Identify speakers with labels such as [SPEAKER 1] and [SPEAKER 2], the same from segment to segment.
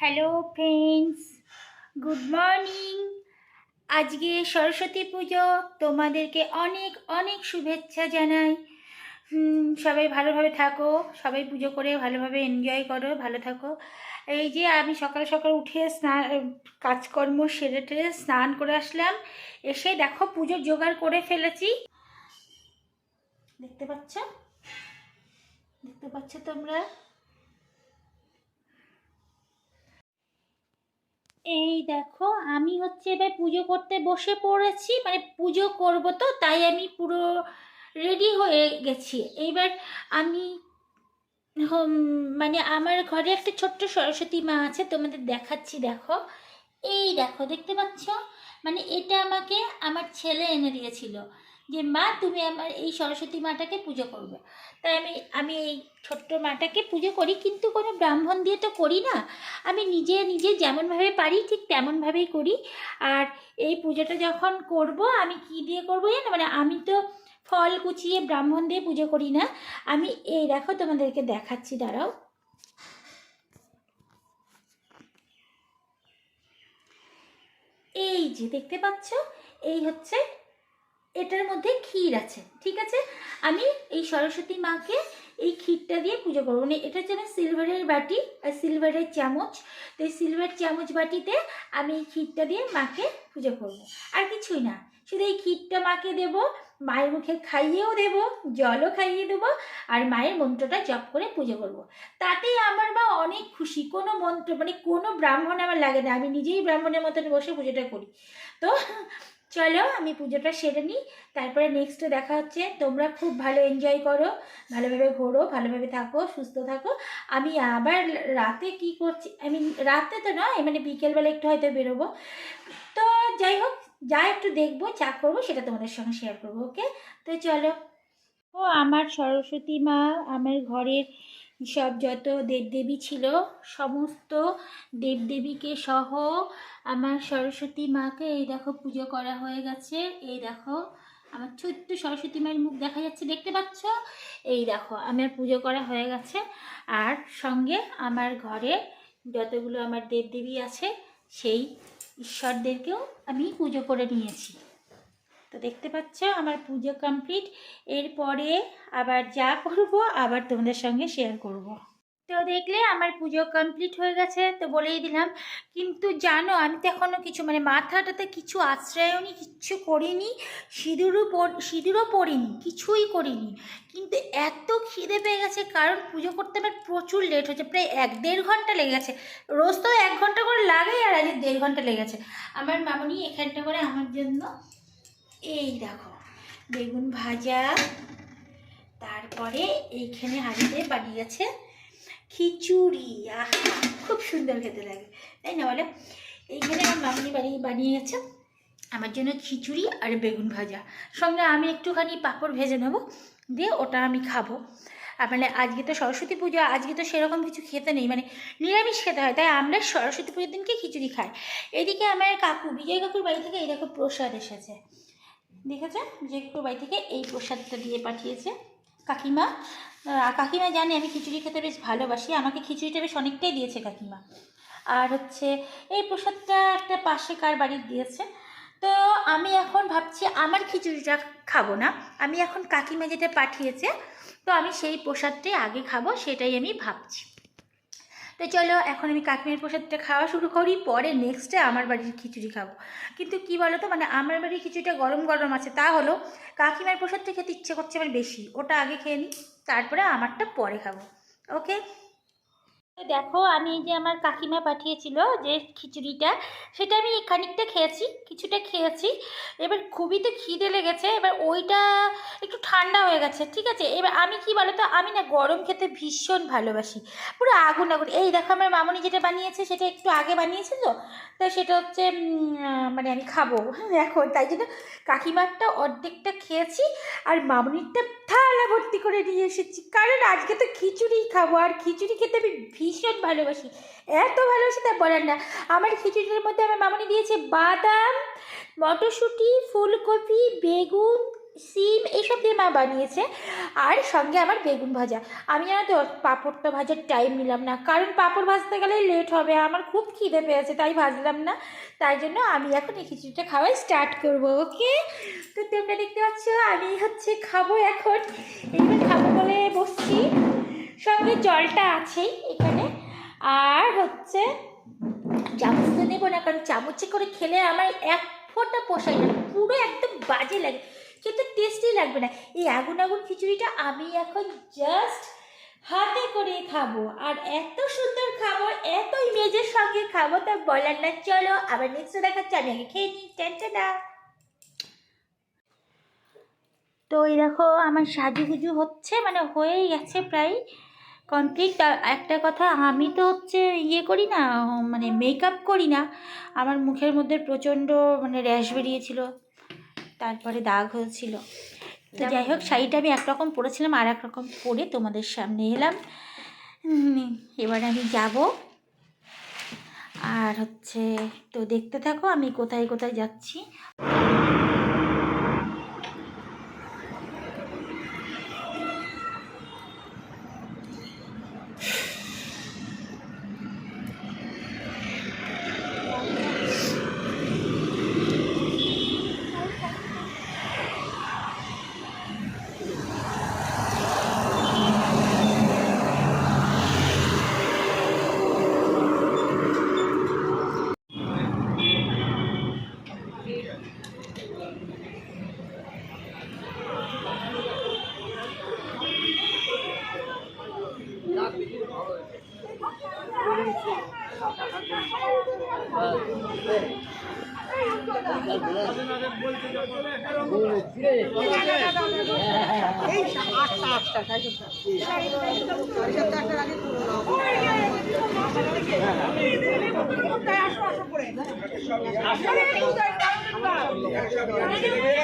[SPEAKER 1] Hello friends good morning আজকে সরস্বতী পুজো। তোমাদেরকে অনেক অনেক শুভেচ্ছা জানাই। সবাই ভালোভাবে থাকো। সবাই পুজো করে ভালোভাবে এনজয় করো, ভালো থাকো। এই যে আমি সকাল সকাল উঠে স্নান কাজকর্ম সেরে টেরে স্নান করে আসলাম। এসে দেখো পুজোর জোগাড় করে ফেলেছি। দেখতে পাচ্ছ? দেখতে পাচ্ছ তোমরা? এই দেখো, আমি হচ্ছে এবার পুজো করতে বসে পড়েছি মানে পুজো করব তো, তাই আমি পুরো রেডি হয়ে গেছি। এইবার আমি মানে আমার ঘরে একটা ছোট্ট সরস্বতী মা আছে, তোমাদের দেখাচ্ছি, দেখো। এই দেখো, দেখতে পাচ্ছ? মানে এটা আমাকে আমার ছেলে এনে দিয়েছিল। যে, মা, তুমি আমার এই সরস্বতী মাটাকে পুজো করবে। তাই আমি আমি এই ছোট্ট মাটাকে পুজো করি, কিন্তু কোনো ব্রাহ্মণ দিয়ে তো করি না। আমি নিজে নিজে যেমনভাবে পারি, ঠিক তেমনভাবেই করি। আর এই পুজোটা যখন করব, আমি কি দিয়ে করব জানো? মানে আমি তো ফল কুচিয়ে ব্রাহ্মণ দিয়ে পুজো করি না। আমি, এই দেখো তোমাদেরকে দেখাচ্ছি, দাঁড়াও। এই যে, দেখতে পাচ্ছ? এই হচ্ছে এটার মধ্যে ক্ষীর আছে, ঠিক আছে? আমি এই সরস্বতী মাকে এই ক্ষীরটা দিয়ে পুজো করব। মানে এটা হচ্ছে আমার সিলভারের বাটি আর সিলভারের চামচ। তো এই সিলভার চামচ বাটিতে আমি এই ক্ষীরটা দিয়ে মাকে পুজো করব। আর কিছুই না, শুধু এই ক্ষীরটা মাকে দেব, মায়ের মুখে খাইয়েও দেব, জলও খাইয়ে দেবো, আর মায়ের মন্ত্রটা জপ করে পুজো করব। তাতেই আমার মা অনেক খুশি। কোনো মন্ত্র মানে কোনো ব্রাহ্মণ আমার লাগে না। আমি নিজেই ব্রাহ্মণের মতন বসে পুজোটা করি। তো চলো আমি পুজোটা সেরে নিই। তারপরে নেক্সটে দেখা হচ্ছে, তোমরা খুব ভালো এনজয় করো, ভালোভাবে ঘোরো, ভালোভাবে থাকো, সুস্থ থাকো। আমি আবার রাতে কি করছি আমি রাতে তো নয় মানে বিকেলবেলা একটু হয়তো বেরোবো। তো যাই হোক, যা একটু দেখব চা করব, সেটা তোমাদের সঙ্গে শেয়ার করব ওকে তো চলো। ও, আমার সরস্বতী মা, আমার ঘরের সব যত দেবদেবী ছিল, সমস্ত দেবদেবীকে সহ আমার সরস্বতী মাকে এই দেখো পুজো করা হয়ে গেছে। এই দেখো, আমার ছোট্ট সরস্বতী মায়ের মুখ দেখা যাচ্ছে, দেখতে পাচ্ছ? এই দেখো, আমার পুজো করা হয়ে গেছে। আর সঙ্গে আমার ঘরে যতগুলো আমার দেবদেবী আছে, সেই ঈশ্বরদেরকেও আমি পুজো করে নিয়েছি। তো দেখতে পাচ্ছ আমার পুজো কমপ্লিট এরপরে আবার যা করব, আবার তোমাদের সঙ্গে শেয়ার করব। তো দেখলে আমার পুজো কমপ্লিট হয়ে গেছে, তো বলেই দিলাম। কিন্তু জানো, আমি তো এখনও কিছু মানে মাথাটাতে কিছু আশ্রয়নি কিচ্ছু করিনি, সিঁদুরও সিঁদুরও পরিনি, কিছুই করিনি। কিন্তু এত খিদে পেয়ে গেছে, কারণ পুজো করতে আমার প্রচুর লেট হচ্ছে প্রায় এক দেড় ঘণ্টা লেগে গেছে। রোজ তো এক ঘণ্টা করে লাগে, আর আজ দেড় ঘণ্টা লেগে গেছে। আমার মামনি এখানটা করে আমার জন্য এই দেখো, বেগুন ভাজা, তারপরে এইখানে হাঁড়িতে গেছে খিচুড়ি। খুব সুন্দর খেতে লাগে, তাই না বলে? এইখানে আমার মামনি বাড়ি বানিয়ে গেছে আমার জন্য খিচুড়ি আর বেগুন ভাজা। সঙ্গে আমি একটুখানি পাঁপড় ভেজে নেব, দিয়ে ওটা আমি খাব। আর মানে আজকে তো সরস্বতী পুজো, আজকে তো সেরকম কিছু খেতে নেই মানে নিরামিষ খেতে হয়, তাই আমরা সরস্বতী পুজোর দিনকে খিচুড়ি খাই। এদিকে আমার কাকু, বিজয় কাকুর বাড়ি থেকে এই এরকম প্রসাদ এসেছে। দেখেছে বিজয় কাকুর বাড়ি থেকে এই প্রসাদটা দিয়ে পাঠিয়েছে। কাকিমা কাকিমা জানে আমি খিচুড়ি খেতে বেশ ভালোবাসি। আমাকে খিচুড়িটা বেশ অনেকটাই দিয়েছে কাকিমা। আর হচ্ছে, এই প্রসাদটা একটা পাশে কার বাড়ির দিয়েছে? তো আমি এখন ভাবছি আমার খিচুড়িটা খাব না। আমি এখন কাকিমা যেটা পাঠিয়েছে, তো আমি সেই প্রসাদটাই আগে খাব, সেটাই আমি ভাবছি। তো চলো, এখন আমি কাকিমার প্রসাদটা খাওয়া শুরু করি, পরে নেক্সটে আমার বাড়ির খিচুড়ি খাব। কিন্তু কি বলো তো মানে আমার বাড়ির খিচুড়িটা গরম গরম আছে, তা হলো কাকিমার প্রসাদটা খেতে ইচ্ছে করছে আমার বেশি, ওটা আগে খেয়ে নিই তারপরে আমারটা পরে খাব ওকে তো দেখো, আমি যে আমার কাকিমা পাঠিয়েছিল যে খিচুড়িটা, সেটা আমি খানিকটা খেয়েছি, কিছুটা খেয়েছি। এবার খুবই তো খিদে লেগেছে, এবার ওইটা একটু ঠান্ডা হয়ে গেছে, ঠিক আছে? এবার আমি কি বলো তো আমি না গরম খেতে ভীষণ ভালোবাসি। পুরো আগুন আগুন। এই দেখো, আমার মামনি যেটা বানিয়েছে, সেটা একটু আগে বানিয়েছে তো তো সেটা হচ্ছে মানে আমি খাব। এখন তাই জন্য কাকিমারটা অর্ধেকটা খেয়েছি, আর মামনিরটা থালা ভর্তি করে নিয়ে এসেছি। কারণ আজকে তো খিচুড়িই খাব, আর খিচুড়ি খেতে আমি ভীষণ ভালোবাসি। এত ভালোবাসি তা বলার না। আমার খিচুড়ির মধ্যে আমার মামনি দিয়েছে বাদাম, মটরশুঁটি, ফুলকপি, বেগুন, সিম এইসব দিয়ে মা বানিয়েছে। আর সঙ্গে আমার বেগুন ভাজা। আমি জানো তো পাঁপড়টা ভাজার টাইম নিলাম না। কারণ পাঁপড় ভাজতে গেলে লেট হবে। আমার খুব খিদে পেয়েছে, তাই ভাজলাম না। তাই জন্য আমি এখন এই খিচুড়িটা খাওয়া স্টার্ট করব ওকে তো তোমরা দেখতে পাচ্ছ, আমি হচ্ছে খাব এখন। এবার খাব বলে বসছি। সঙ্গে জলটা আছেই এখানে। আর হচ্ছে চামচ তো নেব না, কারণ চামচে করে খেলে আমার এক ফোঁটা পোষায় না, পুরো একদম বাজে লাগে কিন্তু টেস্টি লাগবে না। এই আগুন আগুন খিচুড়িটা আমি এখন জাস্ট হাতে করে খাব, আর এত সুন্দর খাব এত ইমেজের সঙ্গে খাব, তা বলার না, চলো আবার নেক্সট দেখাচ্ছি, আমি আগে খেয়ে নিই টেনটা তো এই দেখো, আমার সাজুগুজু হচ্ছে মানে হয়েই গেছে প্রায়। কমপ্লিট একটা কথা, আমি তো হচ্ছে ইয়ে করি না মানে মেকআপ করি না। আমার মুখের মধ্যে প্রচণ্ড মানে র্যাশ বেরিয়েছিল, তারপরে দাগ হয়েছিল। তো যাই হোক, শাড়িটা আমি একরকম পরেছিলাম, আর একরকম পরে তোমাদের সামনে এলাম। এবার আমি যাব। আর হচ্ছে, তো দেখতে থাকো, আমি কোথায় কোথায় যাচ্ছি।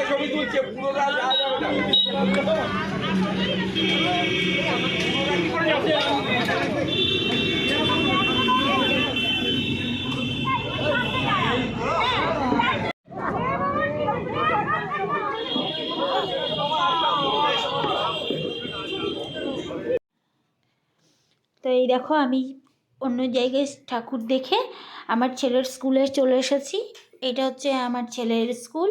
[SPEAKER 2] ছবি তুলছে যাওয়া যাবে
[SPEAKER 1] এই দেখো আমি অন্য জায়গায় ঠাকুর দেখে আমার ছেলের স্কুলে চলে এসেছি। এটা হচ্ছে আমার ছেলের school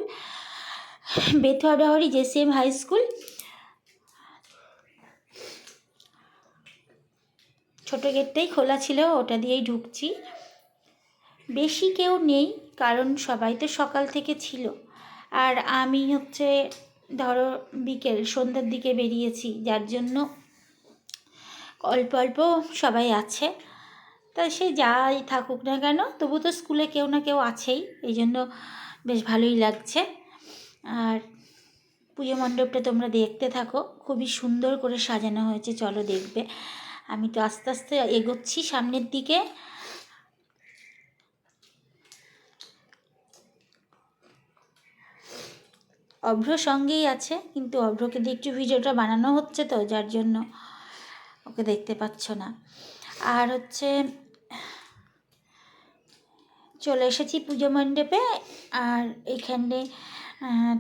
[SPEAKER 1] Bethuadahari JCM high school. ছোটো গেটটাই খোলা ছিল, ওটা দিয়েই ঢুকছি। বেশি কেউ নেই, কারণ সবাই তো সকাল থেকে ছিল। আর আমি হচ্ছে ধরো বিকেল, সন্ধ্যার দিকে বেরিয়েছি, যার জন্য অল্প অল্প সবাই আছে। তা সে যাই থাকুক না কেন, তবু তো স্কুলে কেউ না কেউ আছেই, এই জন্য বেশ ভালোই লাগছে। আর পুজো মণ্ডপটা তোমরা দেখতে থাকো, খুবই সুন্দর করে সাজানো হয়েছে, চলো দেখবে। আমি তো আস্তে আস্তে এগোচ্ছি সামনের দিকে। অভ্র সঙ্গেই আছে, কিন্তু অভ্রকে দিয়ে একটু ভিডিওটা বানানো হচ্ছে তো, যার জন্য ওকে দেখতে পাচ্ছ না। আর হচ্ছে, চলে এসেছি পুজো মণ্ডপে, আর এখানে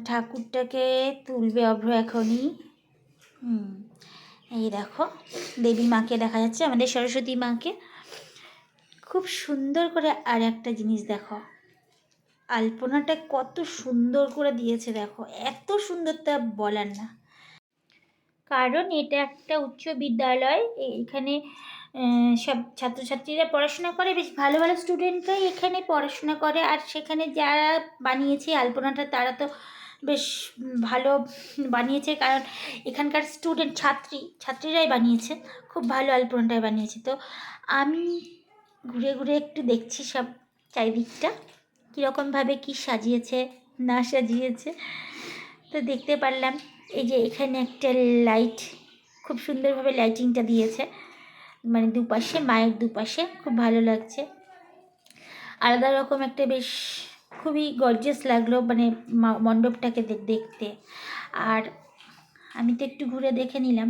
[SPEAKER 1] ঠাকুরটাকে তুলবে অভ্র এখনই। এই দেখো, দেবী মাকে দেখা যাচ্ছে, আমাদের সরস্বতী মাকে। খুব সুন্দর করে আর একটা জিনিস দেখো। আলপনাটা কত সুন্দর করে দিয়েছে দেখো, এত সুন্দর তা বলার না। কারণ এটা একটা উচ্চ বিদ্যালয়। এখানে সব ছাত্রছাত্রীরা পড়াশোনা করে, বেশ ভালো ভালো স্টুডেন্টরাই এখানে পড়াশোনা করে। আর সেখানে যারা বানিয়েছে আলপনাটা, তারা তো বেশ ভালো বানিয়েছে। কারণ এখানকার স্টুডেন্ট ছাত্রী, ছাত্রীরাই বানিয়েছে। খুব ভালো আলপনাটাই বানিয়েছে। তো আমি ঘুরে ঘুরে একটু দেখছি সব চারিদিকটা। কীরকমভাবে কী সাজিয়েছে, না সাজিয়েছে, তো দেখতে পারলাম। এই যে এখানে একটা লাইট খুব সুন্দরভাবে লাইটিংটা দিয়েছে। মানে দুপাশে, মায়ের দুপাশে, খুব ভালো লাগছে। আলাদা রকম একটা বেশ খুবই গর্জিয়াস লাগল মানে মণ্ডপটাকে দেখতে। আর আমি তো একটু ঘুরে দেখে নিলাম।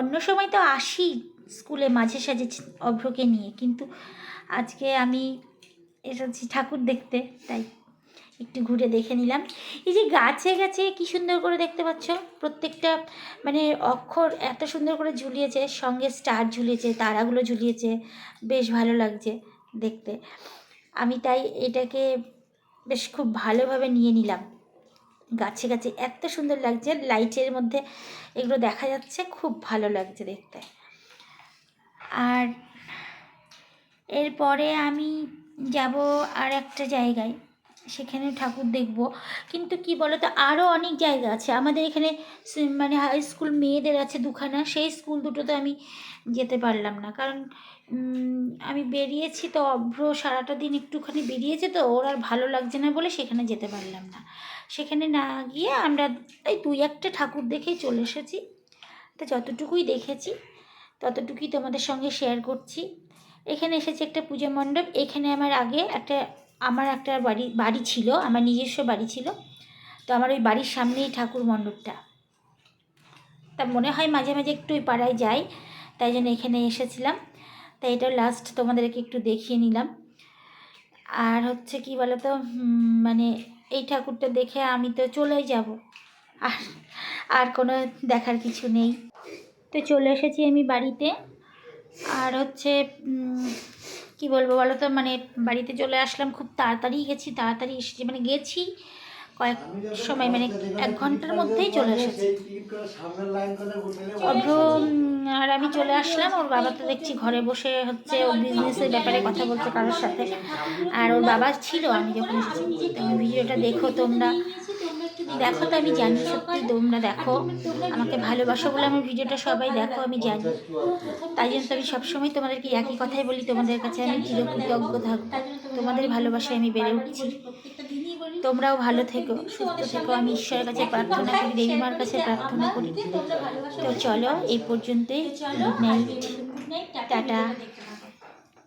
[SPEAKER 1] অন্য সময় তো আসি স্কুলে মাঝে সাঝে অভ্রকে নিয়ে, কিন্তু আজকে আমি এসেছি ঠাকুর দেখতে, তাই। একটু ঘুরে দেখে নিলাম। এই যে গাছে গাছে কি সুন্দর করে দেখতে পাচ্ছ? প্রত্যেকটা মানে অক্ষর এত সুন্দর করে ঝুলিয়েছে, সঙ্গে স্টার ঝুলিয়েছে, তারাগুলো ঝুলিয়েছে, বেশ ভালো লাগছে দেখতে। আমি তাই এটাকে বেশ খুব ভালোভাবে নিয়ে নিলাম। গাছে গাছে এত সুন্দর লাগছে, লাইটের মধ্যে এগুলো দেখা যাচ্ছে, খুব ভালো লাগছে দেখতে। আর এরপরে আমি যাব আর একটা জায়গায়। সেখানে ঠাকুর দেখব। কিন্তু কি বলো তো আরও অনেক জায়গা আছে। আমাদের এখানে মানে হাই স্কুল মেয়েদের আছে দুখানা। সেই স্কুল দুটোতে আমি যেতে পারলাম না। কারণ আমি বেরিয়েছি তো অভ্র সারাটা দিন একটুখানি বেরিয়েছে তো, ওর আর ভালো লাগছে না বলে সেখানে যেতে পারলাম না। সেখানে না গিয়ে আমরা এই দুই একটা ঠাকুর দেখেই চলে এসেছি। তো যতটুকুই দেখেছি, ততটুকুই তোমাদের সঙ্গে শেয়ার করছি। এখানে এসেছে একটা পুজো মণ্ডপ। এখানে আমার আগে একটা আমার একটা বাড়ি বাড়ি ছিল, আমার নিজস্ব বাড়ি ছিল। তো আমার ওই বাড়ির সামনেই ঠাকুর মণ্ডপটা। তা মনে হয় মাঝে মাঝে একটু ওই পাড়ায় যাই, তাই জন্য এখানে এসেছিলাম। তাই এটা লাস্ট তোমাদেরকে একটু দেখিয়ে নিলাম। আর হচ্ছে কি বলতো মানে এই ঠাকুরটা দেখে আমি তো চলেই যাব। আর আর কোনো দেখার কিছু নেই। তো চলে এসেছি আমি বাড়িতে। আর হচ্ছে কি বলব বলো তো মানে বাড়িতে চলে আসলাম, খুব তাড়াতাড়ি গেছি, তাড়াতাড়ি এসেছি। মানে গেছি কয়েক সময় মানে এক ঘণ্টার মধ্যেই চলে এসেছি। অভ্র আর আমি চলে আসলাম, ওর বাবা তো দেখছি ঘরে বসে হচ্ছে, ও বিজনেসের ব্যাপারে কথা বলছে কারোর সাথে। আর ওর বাবা ছিল, আমি যখন এসেছি ভিডিওটা দেখো তোমরা। দেখো তো, আমি জানি সত্যি তোমরা দেখো, আমাকে ভালোবাসো বলে আমার ভিডিওটা সবাই দেখো, আমি জানি। তাই জন্য তো আমি সবসময় তোমাদেরকে একই কথাই বলি, তোমাদের কাছে আমি চিরকৃতজ্ঞ থাকব। তোমাদের ভালোবাসায় আমি বেড়ে উঠছি। তোমরাও ভালো থেকো, সুস্থ থেকো, আমি ঈশ্বরের কাছে প্রার্থনা করি, দেবী মার কাছে প্রার্থনা করি। তো চলো, এই পর্যন্তই, গুড নাইট, টাটা।